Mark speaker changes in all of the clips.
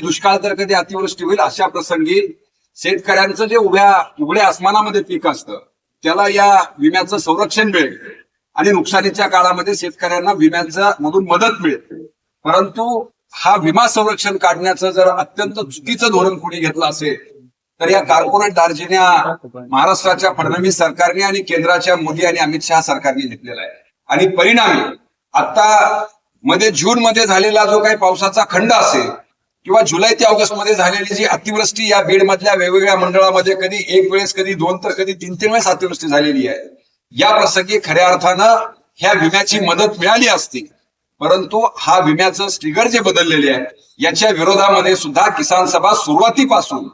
Speaker 1: दुष्काळ तर कधी अतिवृष्टी होईल अशा प्रसंगी शेतकऱ्यांचं जे उभ्या उघड्या आसमानामध्ये पीक असतं त्याला या विम्याचं संरक्षण मिळेल. आणि नुकसानीच्या काळामध्ये शेतकऱ्यांना विम्याचा मधून मदत मिळेल. परंतु हा विमा संरक्षण काढण्याचं जर अत्यंत चुकीचं धोरण कुणी घेतलं असेल तर या कॉर्पोरेट दार्जिन्या महाराष्ट्राच्या फडणवीस सरकारने आणि केंद्राच्या मोदी आणि अमित शहा सरकारने घेतलेला आहे. आणि परिणामी आता मध्ये जून मध्ये झालेला जो काही पावसाचा खंड असेल किंवा जुलै ते ऑगस्टमध्ये झालेली जी अतिवृष्टी या बीड मधल्या वेगवेगळ्या मंडळामध्ये कधी एक वेळेस कधी दोन तर कधी तीन तीन वेळेस अतिवृष्टी झालेली आहे. या प्रसंगी खऱ्या अर्थानं ह्या विम्याची मदत मिळाली असती. परंतु हा विम्याचं स्टिगर जे बदललेले आहे याच्या विरोधामध्ये सुद्धा किसान सभा सुरुवातीपासून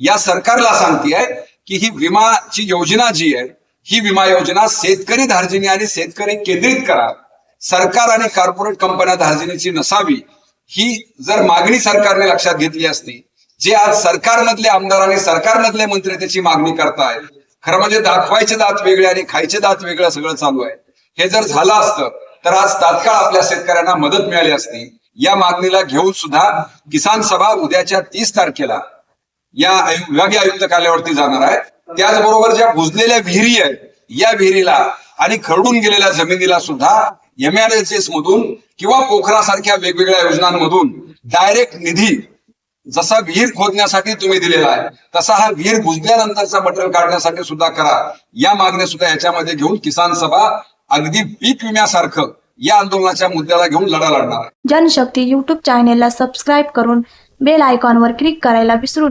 Speaker 1: या सरकारला सांगते की ही विमाची योजना जी आहे ही विमा योजना शेतकरी धार्जिनी आणि शेतकरी केंद्रित करा. सरकार आणि कॉर्पोरेट कंपन्या धार्जिनीची नसावी ही जर मागणी सरकारने लक्षात घेतली असती जे आज सरकारमधले आमदार आणि सरकारमधले मंत्री त्याची मागणी करतायत खरं म्हणजे दाखवायचे दात वेगळे आणि खायचे दात वेगळं सगळं चालू आहे. हे जर झालं असतं तर आज तात्काळ आपल्या शेतकऱ्यांना मदत मिळाली असती. या मागणीला घेऊन सुद्धा किसान सभा उद्याच्या तीस तारखेला या विभागीय आयुक्त कार्यावरती जाणार आहे. त्याचबरोबर ज्या बुजलेल्या विहिरी आहेत या विहिरीला आणि खरडून गेलेल्या जमिनीला सुद्धा एमआरएस मधून किंवा पोखरासारख्या वेगवेगळ्या योजनांमधून डायरेक्ट निधी जसा विहीर खोदण्यासाठी तुम्ही दिलेला आहे तसा हा विहीर बुजल्यानंतरचा मटेरियल काढण्यासाठी सुद्धा करा. या मागण्या सुद्धा याच्यामध्ये घेऊन किसान सभा अगदी पीक विम्यासारखं या आंदोलनाच्या मुद्द्याला घेऊन लढा लढणार
Speaker 2: जनशक्ती युट्यूब चॅनेलला सबस्क्राईब करून बेल आयकॉनवर क्लिक करायला विसरू